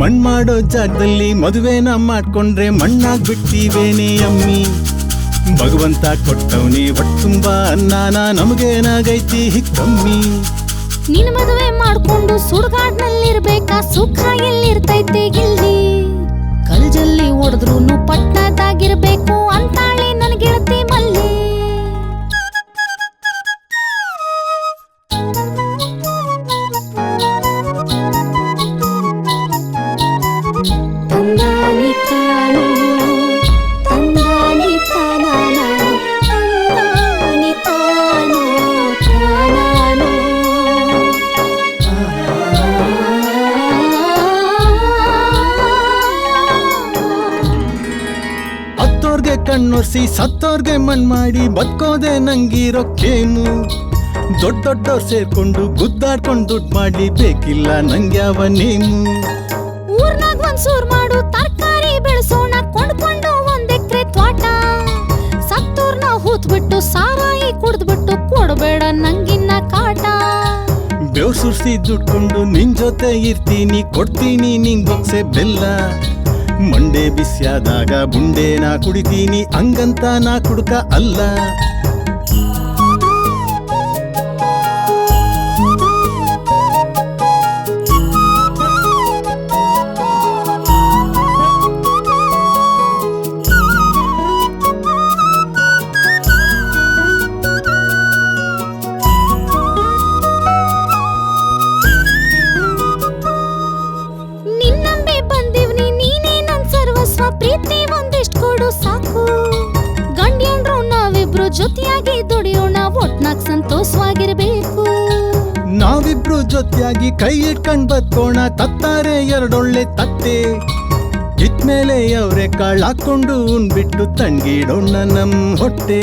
ಮಣ್ ಮಾಡೋ ಜಾಗದಲ್ಲಿ ಮದುವೆನ ಮಾಡ್ಕೊಂಡ್ರೆ ಮಣ್ಣಾಗ್ ಬಿಡ್ತೀವೇನೆ ಅಮ್ಮಿ? ಭಗವಂತ ಕೊಟ್ಟವ್ನಿ ಒಟ್ಟುಂಬ ಅನ್ನಾನ, ನಮಗೇನಾಗೈತಿ ಹಿಕ್ಕಮ್ಮಿ ನಿನ್ ಮದುವೆ ಮಾಡ್ಕೊಂಡು ಸುಡ್ಗಾಡ್ನಲ್ಲಿರ್ಬೇಕಾ? ಸುಖ ಎಲ್ಲಿರ್ತೈತೆ ಗಿಲ್ಲಿ ಕಲ್ಜಲ್ಲಿ ಹೊಡೆದ್ರು ಪಟ್ಟದಾಗಿರ್ಬೇಕು ಕಣ್ಣೊರ್ಸಿ ಸತ್ತೋರ್ಗೆ ಮನ್ ಮಾಡಿ ಬದುಕೋದೆ ನಂಗಿರೋ ಕೇಮು. ದೊಡ್ಡ ದೊಡ್ಡವ್ರು ಸೇರ್ಕೊಂಡು ಗುದ್ದಾಡ್ಕೊಂಡು ದುಡ್ಡು ಮಾಡಿ ಬೇಕಿಲ್ಲ ನಂಗ್ಯಾವ ನೇಮು. ಊರ್ನಾಗ ಒಂದ್ ಸೂರ್ ಮಾಡು ತರಕಾರಿ ಬೆಳೆಸೋಣ ಕೊಂಡ್ಕೊಂಡು ಒಂದ್ ಎಕ್ರೆ ತ್ವಾಟ ಸತ್ತೂರ್ನ ಹೂತ್ ಬಿಟ್ಟು ಸಾರಾಯಿ ಕುಡ್ದ್ಬಿಟ್ಟು ಕೊಡ್ಬೇಡ ನಂಗಿನ್ನ ಕಾಟ. ಬೆವ್ರು ಸುರ್ಸಿ ದುಡ್ಕೊಂಡು ನಿನ್ ಜೊತೆ ಇರ್ತೀನಿ ಕೊಡ್ತೀನಿ ನಿಂಗ್ ಬೊಕ್ಸೆ ಬೆಲ್ಲ. ಮಂಡೆ ಬಿಸಿಯಾದಾಗ ನಾ ಕುಡಿತೀನಿ ಹಂಗಂತ ನಾ ಕುಡ್ಕ ಅಲ್ಲ. ಒಟ್ನಾಗ್ ಸಂತೋಷವಾಗಿರ್ಬೇಕು. ನಾವಿಬ್ರು ಜೊತೆಯಾಗಿ ಕೈ ಇಟ್ಕೊಂಡ್ ಬತ್ಕೋಣ ತತ್ತಾರೆ ಎರಡೊಳ್ಳೆ ತತ್ತೆ. ಇದ್ಮೇಲೆ ಅವರೇ ಕಾಳ್ ಹಾಕೊಂಡು ಉಣ್ಬಿಟ್ಟು ತಂಗಿಡೋಣ ನಮ್ ಹೊಟ್ಟೆ.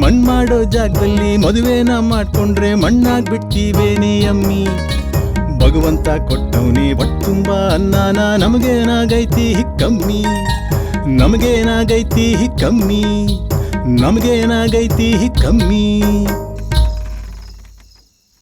ಮಣ್ ಮಾಡೋ ಜಾಗದಲ್ಲಿ ಮದುವೆನ ಮಾಡ್ಕೊಂಡ್ರೆ ಮಣ್ಣಾಗ್ ಬಿಡ್ತೀವೇನೆ ಅಮ್ಮಿ? ಭಗವಂತ ಕೊಟ್ಟವ್ನಿ ತುಂಬಾ ಅನ್ನಾನ, ನಮಗೇನಾಗೈತಿ ಕಮ್ಮಿ ನಮಗೇನಾಗೈತಿ ಕಮ್ಮಿ ನಮಗೇನಾಗೈತಿ ಕಮ್ಮಿ?